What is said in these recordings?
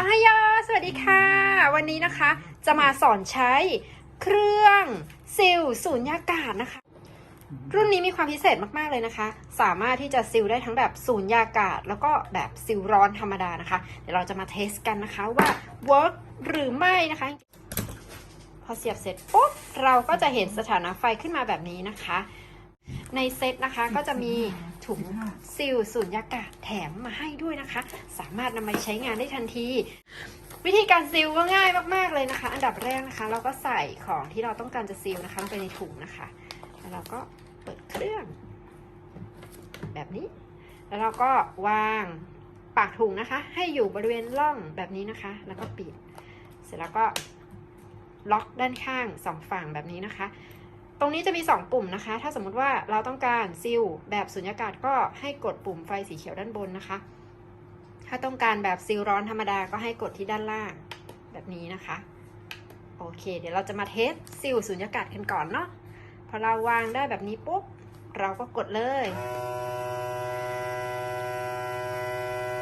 อายาสวัสดีค่ะ วันนี้นะคะจะมาสอนใช้เครื่องซิลสูญญากาศนะคะ รุ่นนี้มีความพิเศษมาก ๆ เลยนะคะ สามารถที่จะซิลได้ทั้งแบบสูญญากาศ แล้วก็แบบซิลร้อนธรรมดานะคะ เดี๋ยวเราจะมาเทสกันนะคะว่า work หรือไม่นะคะ พอเสียบเสร็จปุ๊บเราก็จะเห็นสถานะไฟขึ้นมาแบบนี้นะคะ ในเซตนะคะก็จะมีถุงซิลสูญญากาศแถมมาให้ด้วยนะคะ สามารถนำไปใช้งานได้ทันที วิธีการซิลก็ง่ายมากๆเลยนะคะ อันดับแรกนะคะ เราก็ใส่ของที่เราต้องการจะซิลนะคะลงไปในถุงนะคะ แล้วเราก็เปิดเครื่อง แบบนี้ แล้วเราก็วางปากถุงนะคะ ให้อยู่บริเวณร่องแบบนี้นะคะ แล้วก็ปิด เสร็จแล้วก็ล็อกด้านข้างสองฝั่งแบบนี้นะคะ ตรงนี้จะมี 2 ปุ่มนะคะ ถ้าสมมุติว่าเราต้องการซิลแบบสุญญากาศก็ให้กดปุ่มไฟสีเขียวด้านบนนะคะ ถ้าต้องการแบบซิลร้อนธรรมดาก็ให้กดที่ด้านล่างแบบนี้นะคะ โอเค เดี๋ยวเราจะมาเทสซิลสุญญากาศกันก่อนเนาะ พอเราวางได้แบบนี้ปุ๊บ เราก็กดเลย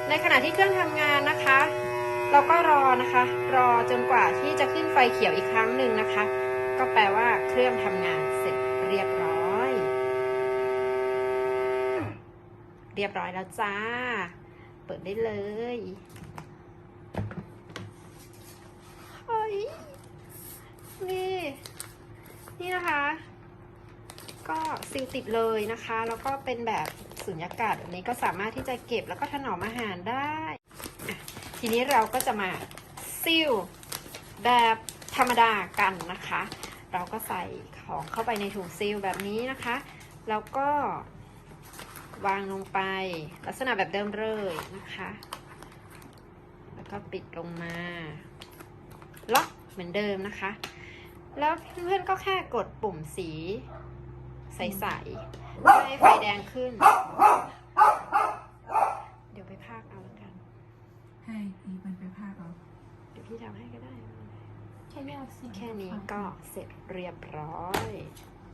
ในขณะที่เครื่องทำงานนะคะ เราก็รอนะคะ รอจนกว่าที่จะขึ้นไฟเขียวอีกครั้งหนึ่งนะคะ ก็แปลว่าเครื่องทำงานเสร็จเรียบร้อย เรียบร้อยแล้วจ้า เปิดได้เลยเฮ้ยนี่ นี่นะคะ ก็ซิลติดเลยนะคะ แล้วก็เป็นแบบสุญญากาศแบบนี้ก็สามารถที่จะเก็บแล้วก็ถนอมอาหารได้ ทีนี้เราก็จะมาซิลแบบธรรมดากันนะคะ เราก็ใส่ของเข้าไปในถุงซิลแบบนี้นะคะ แล้วก็วางลงไปลักษณะแบบเดิมเลยนะคะ แล้วก็ปิดลงมาล็อกเหมือนเดิมนะคะ แล้วเพื่อนๆก็แค่กดปุ่มสีใสๆเพื่อให้ไฟแดงขึ้น เดี๋ยวไปพากเอาแล้วกัน ให้อีมันไปพากเอา เดี๋ยวพี่ทำให้ก็ได้ แค่นี้เอาสิแค่นี้ก็เสร็จเรียบร้อย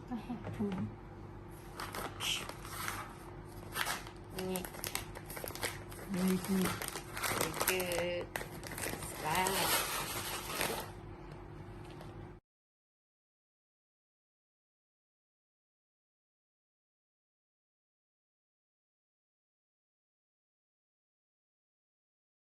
มาแหกถุงนี่เลยคือคือแล้ว